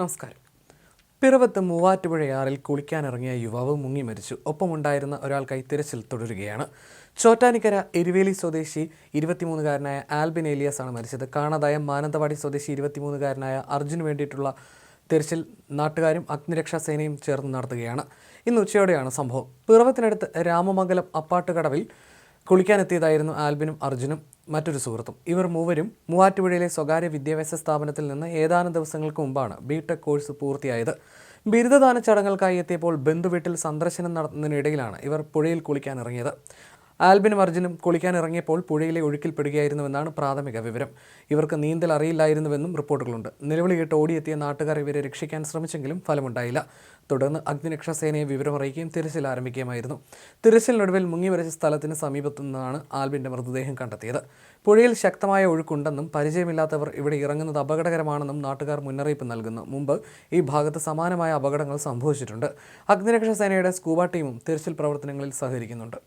നമസ്കാരം. പിറവത്ത് മൂവാറ്റുപുഴയാറിൽ കുളിക്കാനിറങ്ങിയ യുവാവ് മുങ്ങി മരിച്ചു. ഒപ്പമുണ്ടായിരുന്ന ഒരാൾക്കായി തിരച്ചിൽ തുടരുകയാണ്. ചോറ്റാനിക്കര എരുവേലി സ്വദേശി ഇരുപത്തിമൂന്നുകാരനായ ആൽബിൻ ഏലിയാസ് ആണ് മരിച്ചത്. കാണാതായ മാനന്തവാടി സ്വദേശി ഇരുപത്തിമൂന്നുകാരനായ അർജുന് വേണ്ടിയിട്ടുള്ള തിരച്ചിൽ നാട്ടുകാരും അഗ്നിരക്ഷാ സേനയും ചേർന്ന് നടത്തുകയാണ്. ഇന്ന് ഉച്ചയോടെയാണ് സംഭവം. പിറവത്തിനടുത്ത് രാമമംഗലം അപ്പാട്ടുകടവിൽ കുളിക്കാനെത്തിയതായിരുന്നു ആൽബിനും അർജുനും മറ്റൊരു സുഹൃത്തും. ഇവർ മൂവരും മൂവാറ്റുപുഴയിലെ സ്വകാര്യ വിദ്യാഭ്യാസ സ്ഥാപനത്തിൽ നിന്ന് ഏതാനും ദിവസങ്ങൾക്ക് മുമ്പാണ് ബിടെക് കോഴ്സ് പൂർത്തിയായത്. ബിരുദദാന ചടങ്ങുകൾക്കായി എത്തിയപ്പോൾ ബന്ധുവീട്ടിൽ സന്ദർശനം നടത്തുന്നതിനിടയിലാണ് ഇവർ പുഴയിൽ കുളിക്കാനിറങ്ങിയത്. ആൽബിനും അർജുനും കുളിക്കാൻ ഇറങ്ങിയപ്പോൾ പുഴയിലെ ഒഴുക്കിൽപ്പെടുകയായിരുന്നുവെന്നാണ് പ്രാഥമിക വിവരം. ഇവർക്ക് നീന്തൽ അറിയില്ലായിരുന്നുവെന്നും റിപ്പോർട്ടുകളുണ്ട്. നിലവിളി കേട്ട് ഓടിയെത്തിയ നാട്ടുകാർ ഇവരെ രക്ഷിക്കാൻ ശ്രമിച്ചെങ്കിലും ഫലമുണ്ടായില്ല. തുടർന്ന് അഗ്നിരക്ഷാ സേനയെ വിവരമറിയിക്കുകയും തിരച്ചിൽ ആരംഭിക്കുകയുമായിരുന്നു. തിരച്ചിലിനൊടുവിൽ മുങ്ങിമരിച്ച സ്ഥലത്തിന് സമീപത്തു നിന്നാണ് ആൽബിന്റെ മൃതദേഹം കണ്ടെത്തിയത്. പുഴയിൽ ശക്തമായ ഒഴുക്കുണ്ടെന്നും പരിചയമില്ലാത്തവർ ഇവിടെ ഇറങ്ങുന്നത് അപകടകരമാണെന്നും നാട്ടുകാർ മുന്നറിയിപ്പ് നൽകുന്നു. മുമ്പ് ഈ ഭാഗത്ത് സമാനമായ അപകടങ്ങൾ സംഭവിച്ചിട്ടുണ്ട്. അഗ്നിരക്ഷാ സേനയുടെ സ്കൂബ ടീമും തിരച്ചിൽ പ്രവർത്തനങ്ങളിൽ സഹകരിക്കുന്നുണ്ട്.